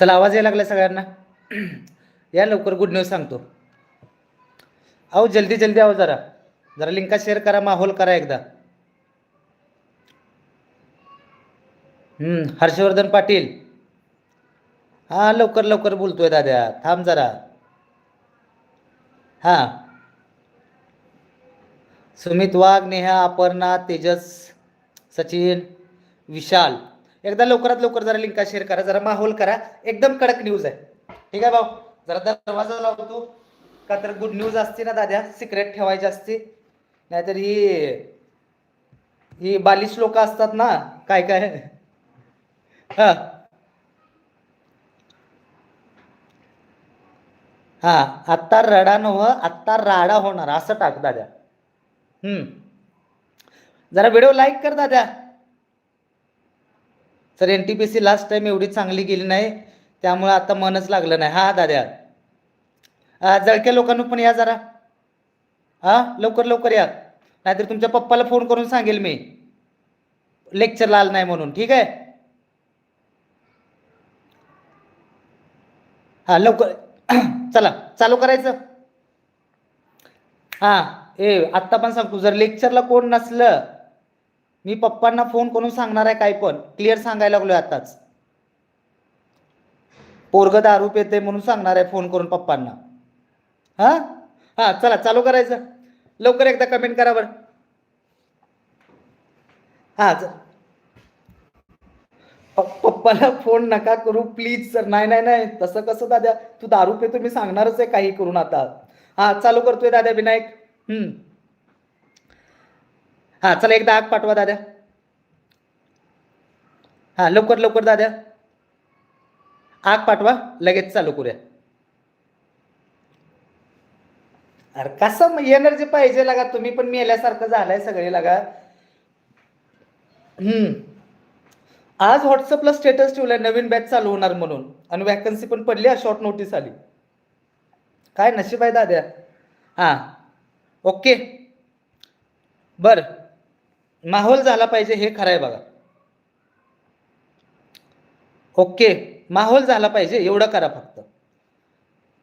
चला आवाज यायला लागला सगळ्यांना. या लवकर गुड न्यूज सांगतो. अहो जल्दी जल्दी आहो जरा. जरा लिंका शेअर करा माहोल करा एकदा. हर्षवर्धन पाटील. हां लवकर लवकर बोलतोय दाद्या. थांब जरा. हां. सुमित वाघ नेहा अपर्णा तेजस सचिन विशाल. एकदा लवकरात लवकर जरा लिंका शेअर करा जरा माहोल करा. एकदम कडक न्यूज आहे. ठीक आहे भाऊ? जरा दरवाजा लावतो. का तर गुड न्यूज असते ना दाद्या? सिक्रेट ठेवायची असते. नाहीतर ही ही बालिश लोक असतात ना? काय काय? हा. हा आत्ता रडा नव आत्ता राडा होणार. असं टाक दाद्या. हम्म. जरा व्हिडिओ लाईक कर दाद्या. Sir N T P C last time एवढी चांगली गेली नाही त्यामुळं आता मनच लागलं नाही. हा दाद्या जळक्या लोकांना पण या जरा. हां लवकर लवकर या. नाहीतर तुमच्या पप्पाला फोन करून सांगेल मी. लेक्चरला आलं नाही म्हणून. ठीक आहे? हां लवकर. चला चालू करायचं. हां ए आत्ता पण सांगतो. जर लेक्चरला कोण नसलं मी पप्पांना फोन करून सांगणार आहे काय पण. क्लिअर सांगायला लागलोय आताच. पोरग दारू पेते म्हणून सांगणार आहे फोन करून पप्पांना. हा? हा चला चालू करायचं. लवकर एकदा कमेंट करा बरं. हा प- पप्पाला फोन नका करू प्लीज सर नाही नाही नाही. तसं कसं दादा तू दारू पे तुम्ही सांगणारच आहे काही करून आता. हा चालू करतोय दादा विनायक. हम्म. हां चला एकदा आग पाठवा दाद्या. हां लवकर लवकर दाद्या. आग पाठवा लगेच चालू करूया. अरे कसं एनर्जी पाहिजे लागा तुम्ही पण मेल्यासारखं झालंय सगळे लागा. हम्म. आज व्हॉट्सअपला स्टेटस ठेवलाय नवीन बॅच चालू होणार म्हणून. आणि वॅकन्सी पण पडली शॉर्ट नोटीस आली. काय नशीब आहे दाद्या. हां. ओके बरं. माहोल झाला पाहिजे हे खरं आहे बघा. ओके माहोल झाला पाहिजे एवढं करा फक्त.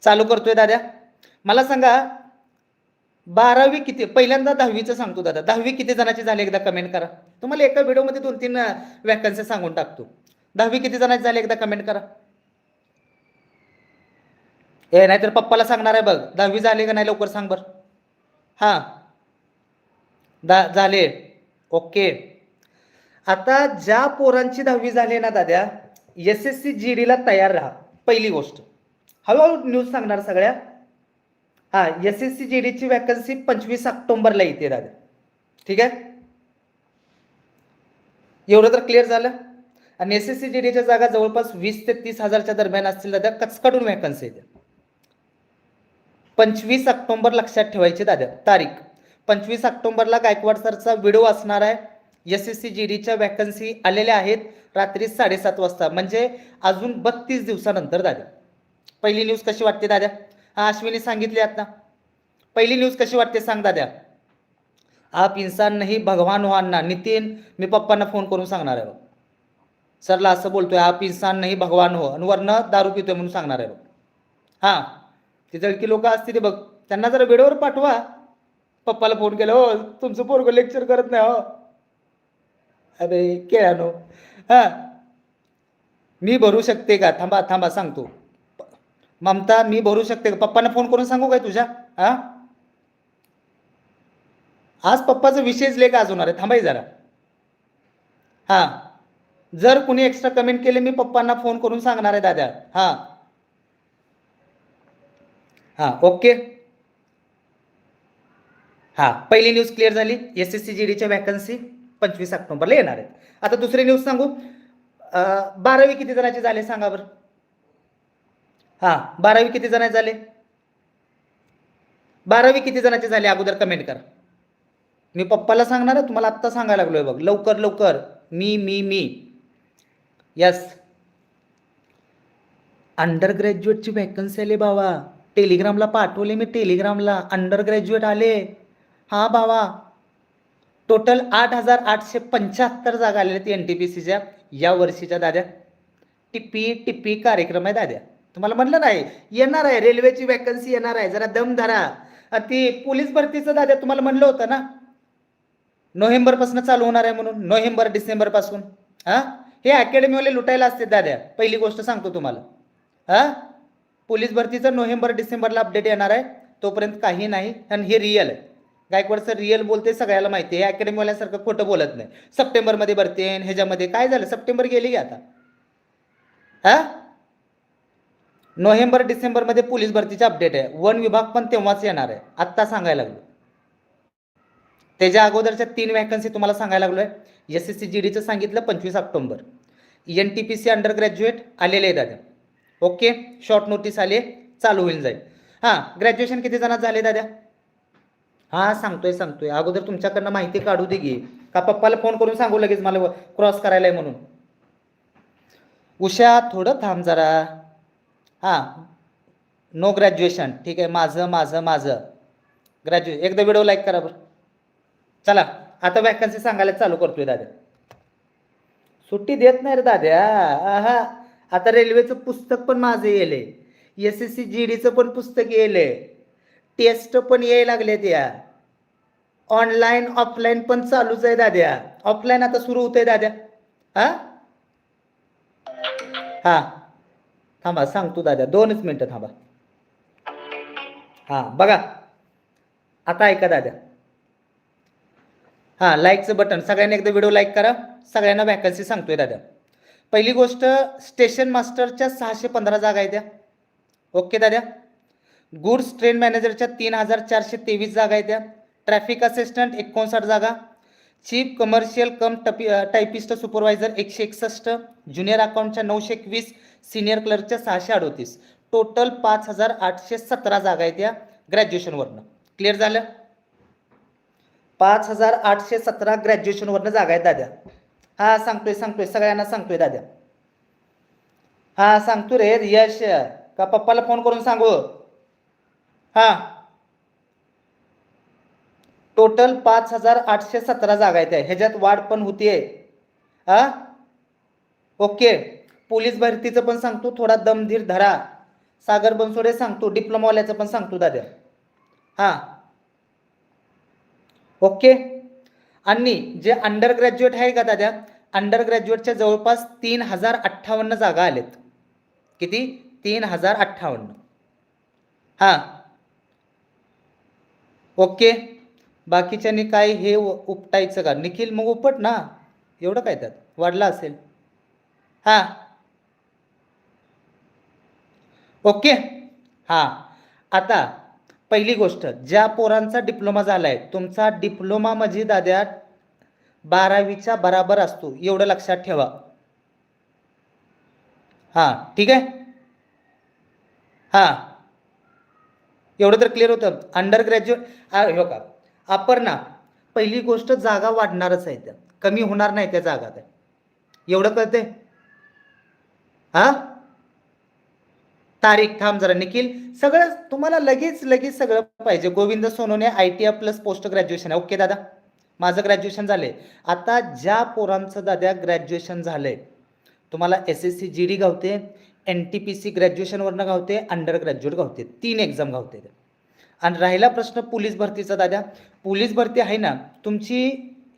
चालू करतोय दाद्या. मला सांगा बारावी किती पहिल्यांदा दहावीचं सांगतो दादा. दहावी किती जणांची झाली एकदा कमेंट करा. तुम्हाला एका व्हिडिओमध्ये दोन तीन वॅकन्सी सांगून टाकतो. दहावी किती जणांची झाली एकदा कमेंट करा. ए नाहीतर पप्पाला सांगणार आहे बघ दहावी झाली का नाही लवकर सांग बर. हां. दा झाले. ओके. आता ज्या पोरांची दहावी झाली ना दाद्या एस एस सी जी डीला तयार राहा पहिली गोष्ट. हळूहळू न्यूज सांगणार सगळ्या. हा एस एस सी जी डीची वॅकन्सी पंचवीस ऑक्टोबरला येते दादा ठीक आहे? एवढं तर क्लिअर झालं. आणि एस एस सी जी डीच्या जागा जवळपास वीस ते तीस हजारच्या दरम्यान असतील दादा कचकडून वॅकन्सी येते. पंचवीस ऑक्टोबर लक्षात ठेवायची दादा तारीख. पंचवीस ऑक्टोबरला गायकवाड सरचा व्हिडिओ असणार आहे. एस एस सी जी डीच्या वॅकन्सी आलेल्या आहेत रात्री साडेसात वाजता. म्हणजे अजून बत्तीस दिवसानंतर दादा. पहिली न्यूज कशी वाटते दादा? हा अश्विनी सांगितली आता. पहिली न्यूज कशी वाटते सांग दादा. आप इन्सान नाही भगवान हो नितीन मी पप्पांना फोन करून सांगणार आहे सरला असं बोलतोय आप इन्सान नाही भगवान हो. आणि वरनं दारू पितोय म्हणून सांगणार आहे बघ. हां ती जळकी लोक असतील ते बघ. त्यांना जरा वेळेवर पाठवा. पप्पाला फोन केला हो तुमचं पोरगं लेक्चर करत नाही हो. अरे केळ्यानो हां. मी भरू शकते का? थांबा थांबा सांगतो. ममता मी भरू शकते का? पप्पांना फोन करून सांगू काय तुझ्या? हा? आज पप्पाचं विशेष लेख आज होणार आहे. थांबाई जरा. हा. जर कुणी एक्स्ट्रा कमेंट केले मी पप्पांना फोन करून सांगणार आहे दादा. हा. हा ओके. हा पहिली न्यूज क्लिअर झाली. एस एस सी जी डीच्या वॅकन्सी पंचवीस ऑक्टोबरला येणार आहेत. आता दुसरी न्यूज सांगू. बारावी किती जणांचे झाले सांगा बरं. हा बारावी किती जणांचे झाले? बारावी किती जणांचे झाले? अगोदर कमेंट करा. मी पप्पाला सांगणार आहे तुम्हाला आत्ता सांगायला लागलोय बघ. लवकर लवकर. मी मी मी. यस अंडर ग्रॅज्युएटची वॅकन्सी आली बाबा. टेलिग्रामला पाठवले मी टेलिग्रामला अंडर ग्रॅज्युएट आले. हा भावा. टोटल आठ हजार आठशे पंच्याहत्तर जागा आलेल्या आहेत एन टी पी सीच्या या वर्षीच्या दाद्या. टिप्पी टिप्पी कार्यक्रम आहे दाद्या. तुम्हाला म्हणलं नाही येणार आहे. रेल्वेची वॅकन्सी येणार आहे. जरा दम धरा. ती पोलीस भरतीचं दाद्या तुम्हाला म्हणलं होतं ना? नोव्हेंबरपासून चालू होणार आहे म्हणून. नोव्हेंबर डिसेंबरपासून हां? हे अकॅडमीवाले लुटायला असते दाद्या. पहिली गोष्ट सांगतो तुम्हाला. हां? पोलीस भरतीचं नोव्हेंबर डिसेंबरला अपडेट येणार आहे. तोपर्यंत काही नाही. आणि हे रिअल आहे. गायकवाडचं रिअल बोलते सगळ्याला माहिती आहे. अकॅडमीवाल्यासारखं खोटं बोलत नाही. सप्टेंबरमध्ये भरते आणि ह्याच्यामध्ये काय झालं? सप्टेंबर गेली की आता? हा? नोव्हेंबर डिसेंबरमध्ये पोलीस भरतीचे अपडेट आहे. वन विभाग पण तेव्हाच येणार आहे. आत्ता सांगायला लागलो. त्याच्या अगोदरच्या तीन वॅकन्सी तुम्हाला सांगायला लागलो आहे एस एस सी जी डीचं सांगितलं पंचवीस ऑक्टोंबर. N T P C under graduate आलेले आहे दादा. ओके शॉर्ट नोटीस आले चालू होईल जाईल. हां ग्रॅज्युएशन किती जणात झाले दादा? हां सांगतोय सांगतोय. अगोदर तुमच्याकडनं माहिती काढू दे की. का पप्पाला फोन करून सांगू लगेच मला क्रॉस करायला आहे म्हणून? उषा थोडं थांब जरा. हां. नो ग्रॅज्युएशन ठीक आहे. माझं माझं माझं. ग्रॅज्युए एकदा व्हिडिओ लाईक करा बरं. चला. आता वॅकन्सी सांगायला चालू करतोय दादा सुट्टी देत नाही रे दाद्या. हा आता रेल्वेचं पुस्तक पण माझं येले एस एस सी जी डीचं पण पुस्तक येले टेस्ट पण यायला लागले या ऑनलाईन ऑफलाईन पण चालूच आहे दाद्या. ऑफलाईन आता सुरू होतंय दाद्या. हा? हा. थांबा सांगतो दाद्या. दोनच मिनटं थांबा. हा बघा. आता ऐका दाद्या. हां लाईकचं बटन सगळ्यांनी एकदा व्हिडिओ लाईक करा. सगळ्यांना वॅकन्सी सांगतोय दादा पहिली गोष्ट स्टेशन मास्टरच्या सहाशे पंधरा जागा आहेत द्या ओके दादा गुड्स ट्रेन मॅनेजरच्या तीन हजार चारशे तेवीस जागा आहेत ट्रॅफिक असिस्टंट एकोणसाठ जागा. चीफ कमर्शियल कम टपी टायपिस्ट सुपरवायझर एकशे एकसष्ट. ज्युनियर अकाउंटच्या नऊशे एकवीस. सिनियर क्लर्कच्या सहाशे अडोतीस. टोटल पाच हजार आठशे सतरा जागा आहेत या ग्रॅज्युएशनवरनं क्लिअर झालं? पाच हजार आठशे सतरा ग्रॅज्युएशनवरनं जागा आहेत दाद्या. हा सांगतोय सांगतोय. सगळ्यांना सांगतोय दाद्या. हा सांगतो रे यश. का पप्पाला फोन करून सांगू? हा. टोटल पाच हजार आठशे सतरा जागा आहेत ह्याच्यात वाढ पण होतीये. हा? ओके. पोलीस भरतीचं पण सांगतो. थोडा दमधीर धरा. सागर बनसोडे सांगतो. डिप्लोमावाल्याचं पण सांगतो दाद्या. हा. ओके. आणि जे अंडर ग्रॅज्युएट आहे का दाद्या? अंडर ग्रॅज्युएटच्या जवळपास तीन हजार अठ्ठावन्न जागा आलेत. किती? तीन हजार अठ्ठावन्न. हां. ओके. बाकीच्यांनी काय हे उपटायचं का? निखिल मग उपट ना. एवढं काय त्यात? वाढला असेल. हां. ओके. हां. आता पहिली गोष्ट ज्या पोरांचा डिप्लोमा झाला आहे तुमचा डिप्लोमा म्हणजे दाद्या बारावीच्या बराबर असतो. एवढं लक्षात ठेवा. हां ठीक आहे? हां. एवढं तर क्लिअर होतं. अंडर ग्रॅज्युएट हो का अपर्णा पहिली गोष्ट जागा वाढणारच आहे त्या. कमी होणार नाही त्या जागा त्या. एवढं कळतंय? हा तारीख थांब जरा निखिल. सगळं तुम्हाला लगेच लगेच सगळं पाहिजे. Govind Sonone I T I plus post graduation आहे. ओके दादा. माझं ग्रॅज्युएशन झालंय. आता ज्या पोरांचं दादा ग्रॅज्युएशन झालंय तुम्हाला S S C G D गावते N T P C ग्रॅज्युएशनवरनं गावते अंडर ग्रॅज्युएट गावते. तीन एक्झाम गावते आणि राहिला प्रश्न पोलीस भरतीचा दादा. पोलीस भरती आहे ना तुमची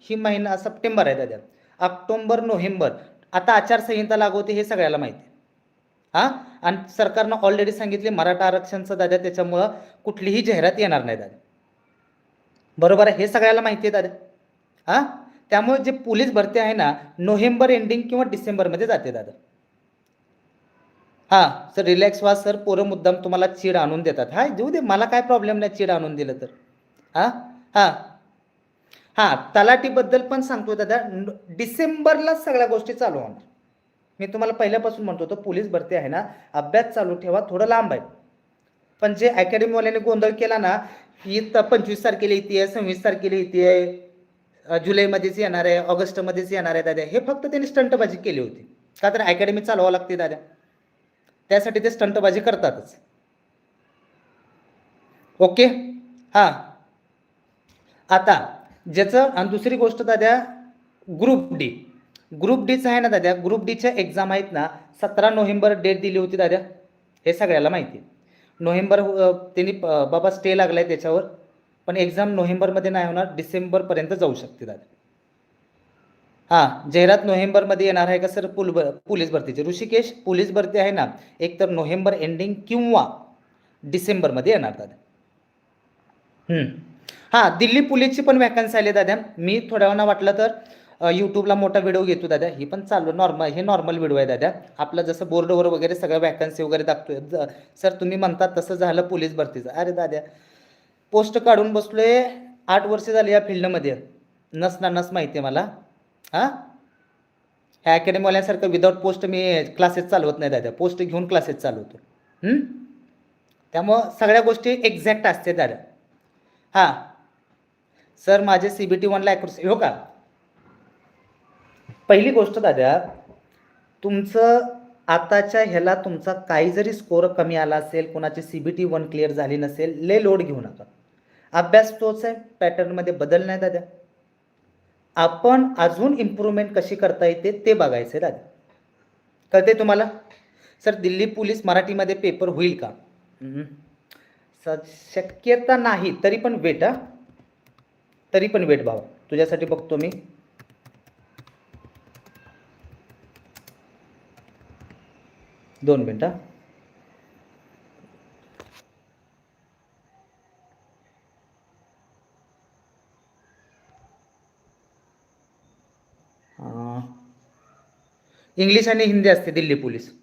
ही महिना सप्टेंबर आहे दादा. October November. आता आचारसंहिता लागू होते हे सगळ्याला माहिती आहे. हां? आणि सरकारनं ऑलरेडी सांगितले मराठा आरक्षणचं दादा त्याच्यामुळं कुठलीही जाहिरात येणार नाही दादा. बरोबर आहे? हे सगळ्याला माहिती आहे दादा. हां? त्यामुळे जे पोलीस भरती आहे ना नोव्हेंबर एंडिंग किंवा डिसेंबरमध्ये जाते दादा. हां सर रिलॅक्स व्हा सर पोरं मुद्दाम तुम्हाला चीड आणून देतात. हा देऊ दे मला काय प्रॉब्लेम नाही चीड आणून दिलं तर. हां हां. हा तलाठीबद्दल पण सांगतो दादा. डिसेंबरला डिसेंबरलाच सगळ्या गोष्टी चालू होणार. मी तुम्हाला पहिल्यापासून म्हणतो होतो पोलीस भरती आहे ना अभ्यास चालू ठेवा थोडं लांब आहे. पण जे अकॅडमीवाल्याने गोंधळ केला ना ही तर पंचवीस तारखेला येते आहे सव्वीस तारखेला येते आहे जुलैमध्येच येणार आहे ऑगस्टमध्येच येणार आहे दादा. हे फक्त त्यांनी स्टंटबाजी केली होती. का तर अकॅडमी चालवावं लागते दादा. त्यासाठी ते स्टंटबाजी करतातच. ओके? हां. आता ज्याचं आणि दुसरी गोष्ट दाद्या ग्रुप डी ग्रुप डीचं आहे ना दाद्या ग्रुप डीच्या एक्झाम आहेत ना सतरा नोव्हेंबर डेट दिली होती दाद्या. हे सगळ्याला माहिती आहे. नोव्हेंबर त्यांनी बाबा स्टे लागला आहे त्याच्यावर पण एक्झाम नोव्हेंबरमध्ये नाही होणार डिसेंबरपर्यंत जाऊ शकते दादा हां जाहिरात नोव्हेंबरमध्ये येणार आहे का सर? पुल पोलीस भरतीची. ऋषिकेश पोलीस भरती आहे ना एक तर नोव्हेंबर एंडिंग किंवा डिसेंबरमध्ये येणार दादा. हां दिल्ली पोलीसची पण वॅकन्सी आली दादा. मी थोड्या वेळा वाटलं तर यूट्यूबला मोठा व्हिडिओ घेतो दादा. ही पण चालू नॉर्मल हे नॉर्मल व्हिडिओ आहे दादा. आपलं जसं बोर्डवर वगैरे सगळं वॅकन्सी वगैरे दाखतोय. सर तुम्ही म्हणतात तसं झालं पोलीस भरतीचं. अरे दादा पोस्ट काढून बसलोय. आठ वर्ष झाली या फील्डमध्ये नस ना नस माहिती आहे मला. हां? ह्या अकॅडमीवाल्यांसारखं विदाऊट पोस्ट मी क्लासेस चालवत नाही दादा. पोस्ट घेऊन क्लासेस चालवतो त्यामुळं सगळ्या गोष्टी एक्झॅक्ट असते दादा. हां. सर माझे सी बी टी वनला ॲक्युरेसी हो का? पहिली गोष्ट दादा तुमचं आताच्या ह्याला तुमचा काही जरी स्कोर कमी आला असेल कोणाची C B T one clear झाली नसेल ले लोड घेऊ नका. अभ्यास तोच आहे पॅटर्नमध्ये बदल नाही दादा. आपण अजून इम्प्रूव्हमेंट कशी करता येते ते बघायचं आहे दादा. कळते तुम्हाला? सर दिल्ली पोलीस मराठीमध्ये पेपर होईल का? शक्यता नाही तरी पण वेट हा. तरी पण वेट भावा तुझ्यासाठी बघतो मी. दोन मिनटं इंग्लिश आणि हिंदी असते दिल्ली पोलीस.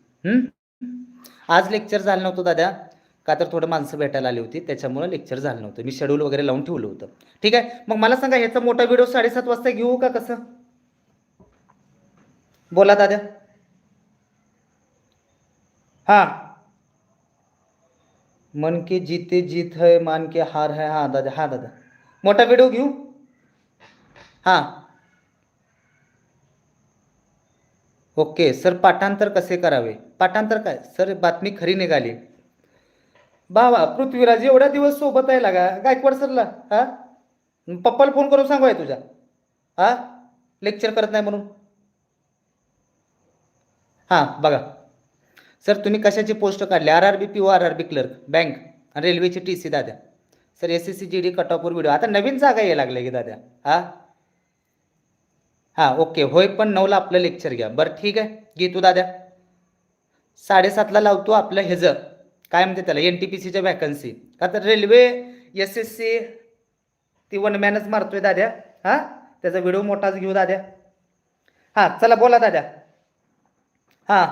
आज लेक्चर झालं नव्हतं दादा. का तर थोडं माणसं भेटायला आली होती त्याच्यामुळे लेक्चर झालं नव्हतं. मी शेड्यूल वगैरे लावून ठेवलं होतं. ठीक आहे? मग मला सांगा ह्याचा मोठा व्हिडिओ साडेसात वाजता घेऊ का कसं? बोला दादा. हा. मन के जीते जीत है मान के हार है. हा दादा हा दादा. मोठा व्हिडिओ घेऊ? हां. ओके सर पाठांतर कसे करावे? पाठांतर काय? सर बातमी खरी निघाली. बाबा पृथ्वीराज एवढ्या दिवस सोबत आहे लागा गायकवाड सरला हा? पप्पाला फोन करून सांगू आहे तुझ्या हा? लेक्चर करत नाही म्हणून. हां बघा. सर तुम्ही कशाची पोस्ट काढली? R R B P O R R B clerk bank आणि रेल्वेची टी सी दाद्या. Sir S S C G D cut ऑफवर व्हिडिओ आता नवीन जागा यायला लागल्या की दाद्या. हा? हां ओके. होय पण नऊला आपलं लेक्चर घ्या. बरं ठीक आहे. घे तू दाद्या. साडेसातला लावतो आपलं ह्याचं काय म्हणते त्याला? एन टी पी सीच्या वॅकन्सी का तर रेल्वे एस एस सी ती वन मॅनच मारतोय दाद्या. हां? त्याचा व्हिडिओ मोठाच घेऊ दाद्या. हां चला बोला दाद्या. हां.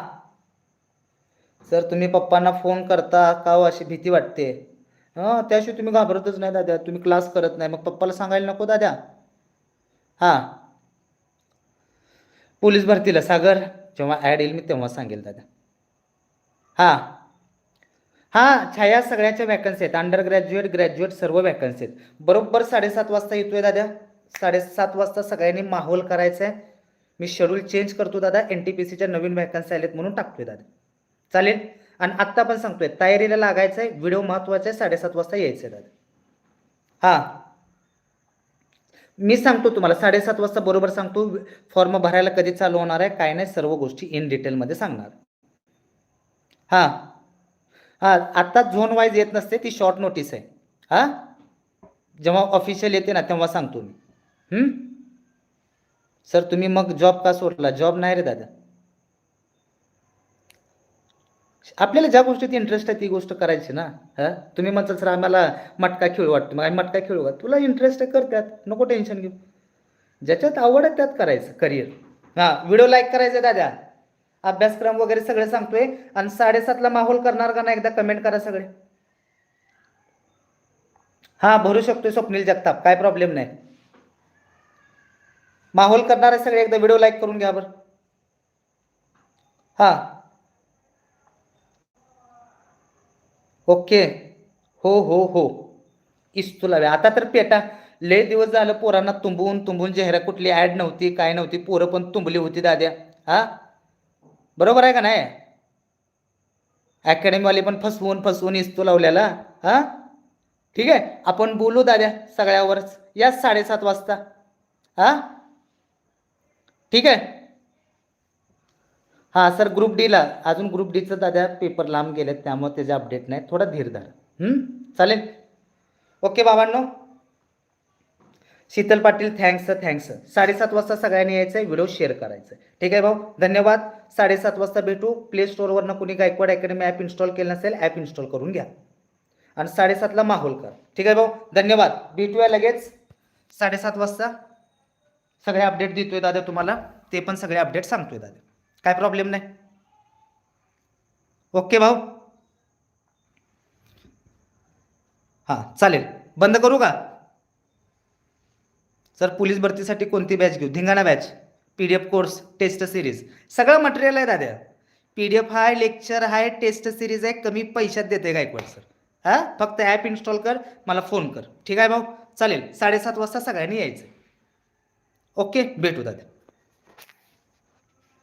सर तुम्ही पप्पांना फोन करता का हो? अशी भीती वाटते. हां त्याशिवाय तुम्ही घाबरतच नाही दाद्या. तुम्ही क्लास करत नाही. मग पप्पाला सांगायला नको दाद्या. हां. पोलीस भरतीला सागर. जेव्हा ॲड येईल मी तेव्हा सांगेल दादा. हां. हां छाया सगळ्याच्या वॅकन्सी आहेत. अंडर ग्रॅज्युएट ग्रॅज्युएट सर्व वॅकन्सी आहेत. बरोबर साडेसात वाजता येतोय दादा. साडेसात वाजता सगळ्यांनी माहोल करायचा आहे मी शेड्यूल चेंज करतो दादा. एन टी पी सीच्या नवीन वॅकन्सी आलेत म्हणून टाकतोय दादा. चालेल? आणि आत्ता पण सांगतोय. तयारीला लागायचं आहे व्हिडिओ महत्त्वाचा आहे साडेसात वाजता यायचं आहे दादा. हां. मी सांगतो तुम्हाला साडेसात वाजता बरोबर सांगतो फॉर्म भरायला कधी चालू होणार आहे काय नाही सर्व गोष्टी इन डिटेलमध्ये सांगणार. हां. हां आत्ता झोन वाईज येत नसते ती शॉर्ट नोटीस आहे. हां? जेव्हा ऑफिशियल येते ना तेव्हा सांगतो मी. सर तुम्ही मग जॉब का सोडला? जॉब नाही रे दादा. आपल्याला ज्या गोष्टीत इंटरेस्ट आहे ती गोष्ट करायची ना हा? तुम्ही म्हणता सर आम्हाला मटका खेळू वाटतो. मग आम्ही मटका खेळू का? तुला इंटरेस्ट आहे कर त्यात. नको टेन्शन घेऊ. ज्याच्यात आवड आहे त्यात करायचं करिअर हां व्हिडिओ लाईक करायचे दादा. अभ्यासक्रम वगैरे सगळे सांगतोय. आणि साडेसातला माहोल करणार का ना एकदा कमेंट करा सगळे. हां भरू शकतोय स्वप्नील जगताप. काय प्रॉब्लेम नाही. माहोल करणारे सगळे एकदा व्हिडिओ लाईक करून घ्या बरं. हां. ओके. हो हो हो. इस्तुला आता तर पेटा. लय दिवस झालं पोरांना तुंबून तुंबून चेहरा कुठली ॲड नव्हती काय नव्हती पोरं पण तुंबली होती दाद्या. हा? बरोबर आहे का नाही? अकॅडमीवाले पण फसवून फसवून इस्तू लावल्याला हा? ठीक आहे. आपण बोलू दाद्या सगळ्यावरच. या साडेसात वाजता. हा? ठीक आहे? हां सर ग्रुप डीला अजून ग्रुप डीचं दादा पेपर लांब गेलेत त्यामुळे त्याचे अपडेट नाही. थोडा धीर धरा. चालेल? ओके बाबांनो. शीतल पाटील थँक्स थँक्स साडेसात वाजता सगळ्यांनी यायचं आहे व्हिडिओ शेअर करायचं ठीक आहे भाऊ? धन्यवाद. साडेसात वाजता भेटू. प्ले स्टोअरवरनं कुणी गायकवाड अकॅडमी ॲप इन्स्टॉल केलं नसेल ॲप इन्स्टॉल करून घ्या. आणि साडेसातला माहोल कर. ठीक आहे भाऊ? धन्यवाद. भेटूया लगेच. साडेसात वाजता. सगळे अपडेट देतोय दादा तुम्हाला. ते पण सगळे अपडेट सांगतोय दादा. काय प्रॉब्लेम नाही. ओके भाऊ. हां चालेल. बंद करू का? सर पोलीस भरतीसाठी कोणती बॅच घेऊ? धिंगाणा batch P D F course test series सगळं मटेरियल आहे दादा पी डी एफ आहे लेक्चर आहे टेस्ट सिरीज आहे कमी पैशात देते गायकवाड सर? हां फक्त ॲप इन्स्टॉल कर मला फोन कर. ठीक आहे भाऊ? चालेल. साडेसात वाजता सगळ्यांनी यायचं. ओके भेटू दादा